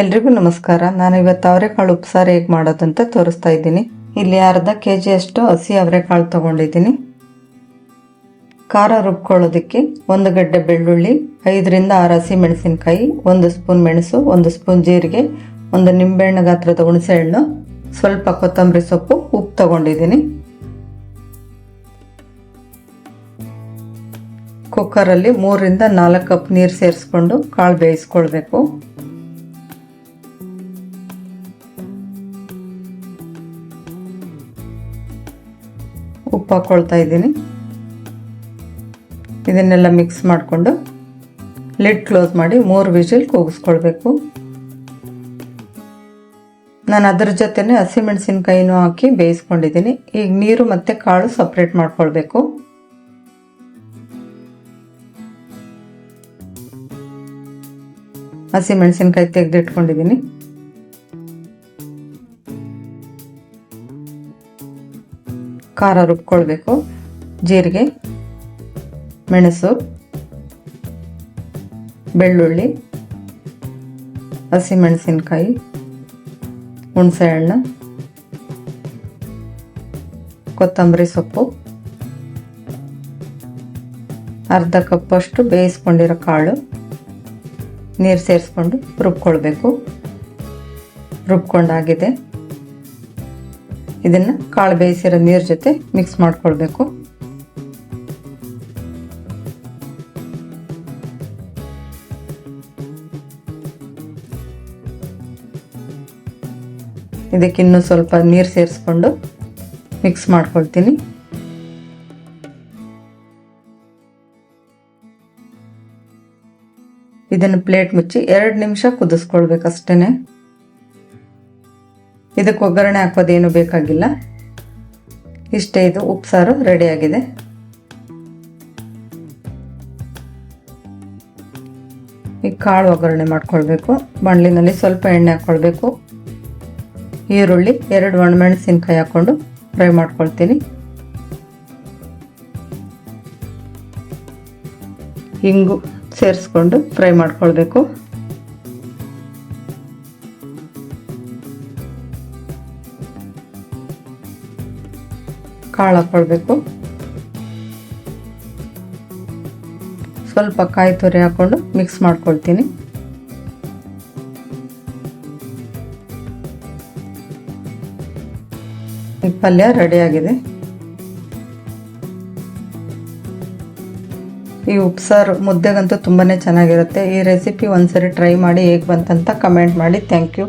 ಎಲ್ರಿಗೂ ನಮಸ್ಕಾರ. ನಾನು ಇವತ್ತು ಅವರೆಕಾಳು ಉಪ್ಸಾರು ಹೇಗೆ ಮಾಡೋದಂತ ತೋರಿಸ್ತಾ ಇದ್ದೀನಿ. ಇಲ್ಲಿ ಅರ್ಧ ಕೆ ಜಿಯಷ್ಟು ಹಸಿ ಅವರೆಕಾಳು ತಗೊಂಡಿದ್ದೀನಿ. ಖಾರ ರುಬ್ಕೊಳ್ಳೋದಕ್ಕೆ ಒಂದು ಗಡ್ಡೆ ಬೆಳ್ಳುಳ್ಳಿ, ಐದರಿಂದ ಆರು ಹಸಿ ಮೆಣಸಿನಕಾಯಿ, ಒಂದು ಸ್ಪೂನ್ ಮೆಣಸು, ಒಂದು ಸ್ಪೂನ್ ಜೀರಿಗೆ, ಒಂದು ನಿಂಬೆಹಣ್ಣು ಗಾತ್ರದ ಹುಣಸೆಹಣ್ಣು, ಸ್ವಲ್ಪ ಕೊತ್ತಂಬರಿ ಸೊಪ್ಪು, ಉಪ್ಪು ತಗೊಂಡಿದ್ದೀನಿ. ಕುಕ್ಕರಲ್ಲಿ ಮೂರರಿಂದ ನಾಲ್ಕು ಕಪ್ ನೀರು ಸೇರಿಸ್ಕೊಂಡು ಕಾಳು ಬೇಯಿಸ್ಕೊಳ್ಬೇಕು. ಉಪ್ಪು ಹಾಕ್ಕೊಳ್ತಾ ಇದ್ದೀನಿ. ಇದನ್ನೆಲ್ಲ ಮಿಕ್ಸ್ ಮಾಡಿಕೊಂಡು ಲಿಡ್ ಕ್ಲೋಸ್ ಮಾಡಿ ಮೂರು ವಿಜಿಲ್ ಕೂಗಿಸ್ಕೊಳ್ಬೇಕು. ನಾನು ಅದ್ರ ಜೊತೆನೆ ಹಸಿಮೆಣಸಿನ್ಕಾಯಿನೂ ಹಾಕಿ ಬೇಯಿಸ್ಕೊಂಡಿದ್ದೀನಿ. ಈಗ ನೀರು ಮತ್ತು ಕಾಳು ಸಪ್ರೇಟ್ ಮಾಡ್ಕೊಳ್ಬೇಕು. ಹಸಿಮೆಣಸಿನ್ಕಾಯಿ ತೆಗೆದಿಟ್ಕೊಂಡಿದ್ದೀನಿ. ಖಾರ ರುಬ್ಕೊಳ್ಬೇಕು. ಜೀರಿಗೆ, ಮೆಣಸು, ಬೆಳ್ಳುಳ್ಳಿ, ಹಸಿಮೆಣಸಿನ್ಕಾಯಿ, ಹುಣಸೆಹಣ್ಣು, ಕೊತ್ತಂಬರಿ ಸೊಪ್ಪು, ಅರ್ಧ ಕಪ್ಪಷ್ಟು ಬೇಯಿಸ್ಕೊಂಡಿರೋ ಕಾಳು, ನೀರು ಸೇರಿಸ್ಕೊಂಡು ರುಬ್ಕೊಳ್ಬೇಕು. ರುಬ್ಕೊಂಡಾಗಿದೆ. ಇದನ್ನು ಕಾಳು ಬೇಯಿಸಿರೋ ನೀರ್ ಜೊತೆ ಮಿಕ್ಸ್ ಮಾಡ್ಕೊಳ್ಬೇಕು. ಇದಕ್ಕೆ ಇನ್ನೂ ಸ್ವಲ್ಪ ನೀರ್ ಸೇರಿಸ್ಕೊಂಡು ಮಿಕ್ಸ್ ಮಾಡ್ಕೊಳ್ತೀನಿ. ಇದನ್ನು ಪ್ಲೇಟ್ ಮುಚ್ಚಿ ಎರಡು ನಿಮಿಷ ಕುದಿಸ್ಕೊಳ್ಬೇಕಷ್ಟೇ ಇದಕ್ಕೆ ಒಗ್ಗರಣೆ ಹಾಕೋದೇನು ಬೇಕಾಗಿಲ್ಲ. ಇಷ್ಟೇ ಇದು ಉಪ್ಸಾರು ರೆಡಿಯಾಗಿದೆ ಈ ಕಾಳು ಒಗ್ಗರಣೆ ಮಾಡ್ಕೊಳ್ಬೇಕು. ಬಾಣಲಿನಲ್ಲಿ ಸ್ವಲ್ಪ ಎಣ್ಣೆ ಹಾಕ್ಕೊಳ್ಬೇಕು ಈರುಳ್ಳಿ, ಎರಡು ಒಣಮೆಣಸಿನ್ಕಾಯಿ ಹಾಕ್ಕೊಂಡು ಫ್ರೈ ಮಾಡ್ಕೊಳ್ತೀನಿ. ಹಿಂಗು ಸೇರಿಸ್ಕೊಂಡು ಫ್ರೈ ಮಾಡ್ಕೊಳ್ಬೇಕು. ಕಾಳು ಹಾಕ್ಕೊಳ್ಬೇಕು. ಸ್ವಲ್ಪ ಕಾಯಿ ತುರಿ ಹಾಕ್ಕೊಂಡು ಮಿಕ್ಸ್ ಮಾಡ್ಕೊಳ್ತೀನಿ. ಈ ಪಲ್ಯ ರೆಡಿಯಾಗಿದೆ ಈ ಉಪ್ಸಾರು ಮುದ್ದೆಗಂತೂ ತುಂಬಾ ಚೆನ್ನಾಗಿರುತ್ತೆ. ಈ ರೆಸಿಪಿ ಒಂದ್ಸರಿ ಟ್ರೈ ಮಾಡಿ ಹೇಗೆ ಬಂತಂತ ಕಮೆಂಟ್ ಮಾಡಿ. Thank you